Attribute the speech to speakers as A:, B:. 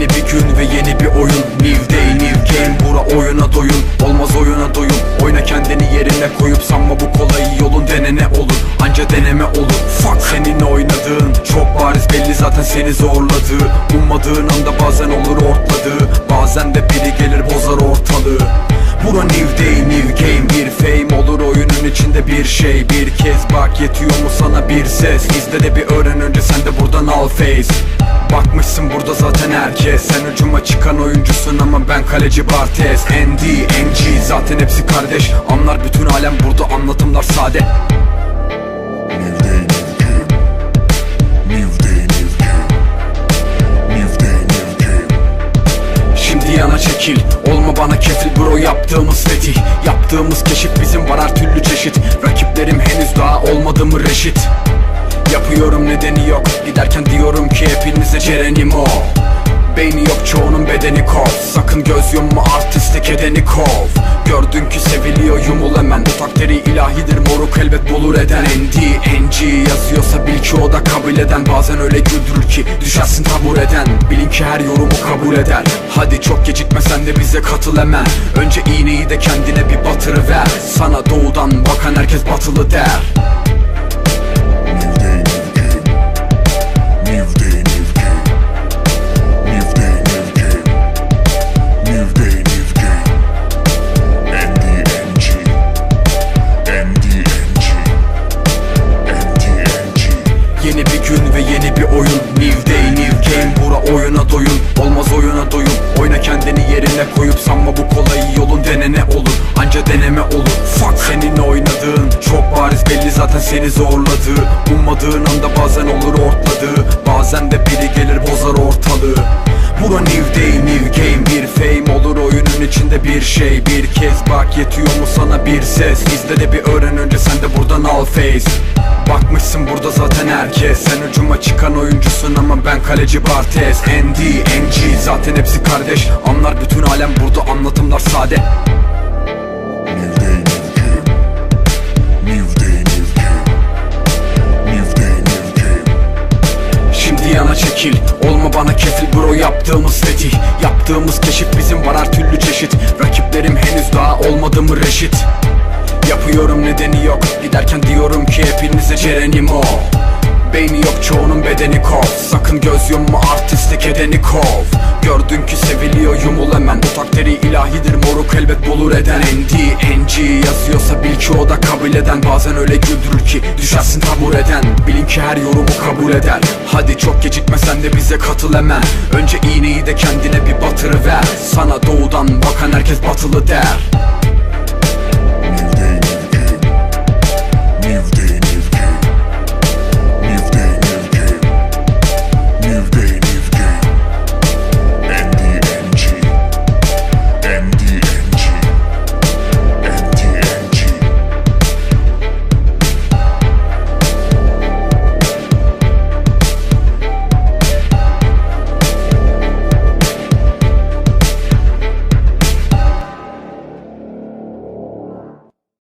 A: gün ve yeni bir oyun. New day new game bura oyuna doyun. Olmaz oyuna doyum. Oyna kendini yerine koyup sanma bu kolay yolun denene olur. Anca deneme olur. Fuck. Senin oynadığın Çok bariz belli zaten seni zorladığı Ummadığın anda bazen olur ortladığı Bazen de biri gelir bozar ortalığı. Bura new day new game. Bir fame olur oyunun içinde bir şey Bir bak yetiyor mu sana bir ses? İzle de bir öğren önce sen de buradan al face. Bakmışsın burada zaten herkes. Sen hücuma çıkan oyuncusun ama ben kaleci Bartes. ND, NG zaten hepsi kardeş. Anlar bütün alem burada anlatımlar sade yana çekil. Olma bana kefil bro yaptığımız fetih. Yaptığımız keşif bizim var her türlü çeşit. Rakiplerim henüz daha olmadı mı reşit? Yapıyorum nedeni yok. Giderken diyorum ki hepinize Ceren'im o Beyni yok çoğunun bedeni kov. Sakın göz yumma artistik edeni kov. Gördün ki seviliyor yumul hemen. Bu takdiri ilahidir moruk elbet bulur eden ND, yazıyorsa bil ki o da kabul eden. Bazen öyle güldürür ki düşersin tabureden Bilin ki her yorumu kabul eder. Hadi çok gecikmesen de bize katıl hemen. Önce iğneyi de kendine bir batırıver. Sana doğudan bakan herkes batılı der deneme olur. Fuck. Senin oynadığın Çok bariz belli zaten seni zorladığı Ummadığın anda bazen olur ortladığı Bazen de biri gelir bozar ortalığı. Bura new day new game. Bir fame olur oyunun içinde bir şey. Bir kez bak yetiyor mu sana bir ses? İzle de bir öğren önce sen de buradan al face. Bakmışsın burada zaten herkes. Sen hücuma çıkan oyuncusun ama ben kaleci Bartes. ND, NG zaten hepsi kardeş. Anlar bütün alem burada anlatımlar sade Çekil Olma bana kefil bro yaptığımız fetih. Yaptığımız keşif bizim var her türlü çeşit. Rakiplerim henüz daha olmadı mı reşit? Yapıyorum nedeni yok Giderken diyorum ki hepinize Ceren'im o Beyni yok çoğunun bedeni kov. Sakın göz yumma artistik edeni kov. Gördün ki seviliyor yumul hemen. Bu takdiri ilahidir moruk elbet bulur eden ND, NG yazıyorsa bil ki o da kabul eden. Bazen öyle güldürür ki düşersin tabureden Bilin ki her yorumu kabul eder. Hadi çok gecikmesen de bize katıl hemen. Önce iğneyi de kendine bir batırıver. Sana doğudan bakan herkes batılı der